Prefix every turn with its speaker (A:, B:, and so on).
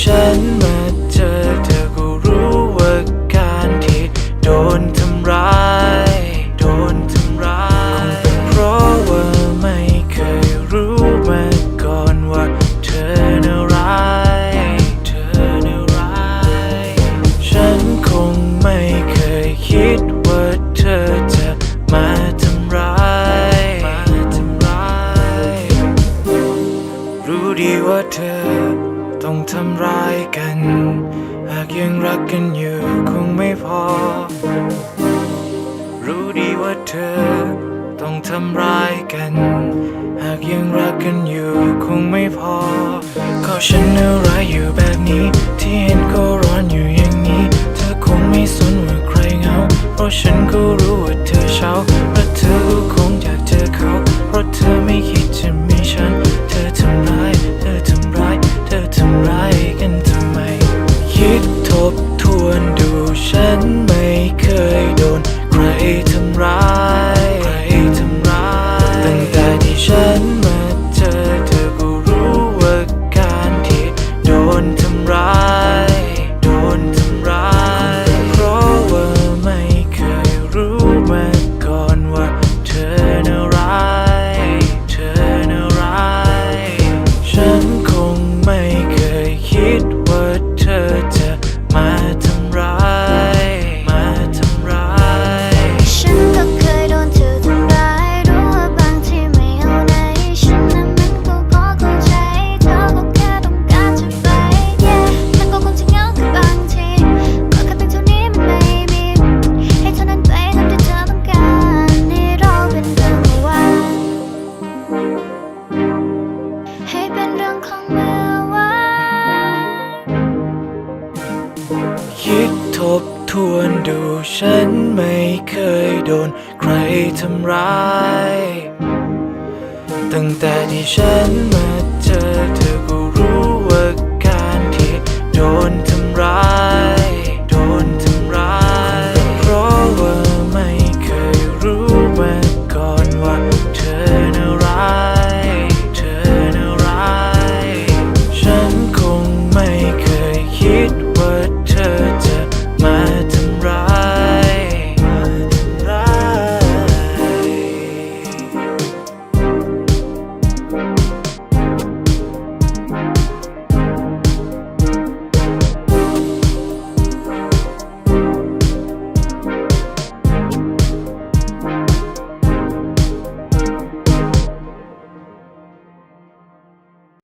A: ฉันมาเจอเธอก็รู้ว่าการที่โดนทำร้าย โดนทำร้ายคงเป็นเพราะว่าไม่เคยรู้มาก่อนว่าเธอน่าร้าย เธอน่าร้าย ฉันคงไม่เคยคิดว่าเธอจะมาทำร้าย มาทำร้าย รู้ดีว่าเธอ ทำร้ายกัน หากยังรักกันอยู่คงไม่พอ รู้ดีว่าเธอต้องทำร้ายกัน หากยังรักกันอยู่คงไม่พอ ก็ฉันอะไรอยู่แบบนี้ ที่เห็นก็ร้อนอยู่อย่างนี้ เธอคงไม่สนว่าใครเหงา เพราะฉันก็รู้ ดูฉั บทวนดูฉันไม่เคยโดนใครทำร้าย ตั้งแต่ที่ฉันมา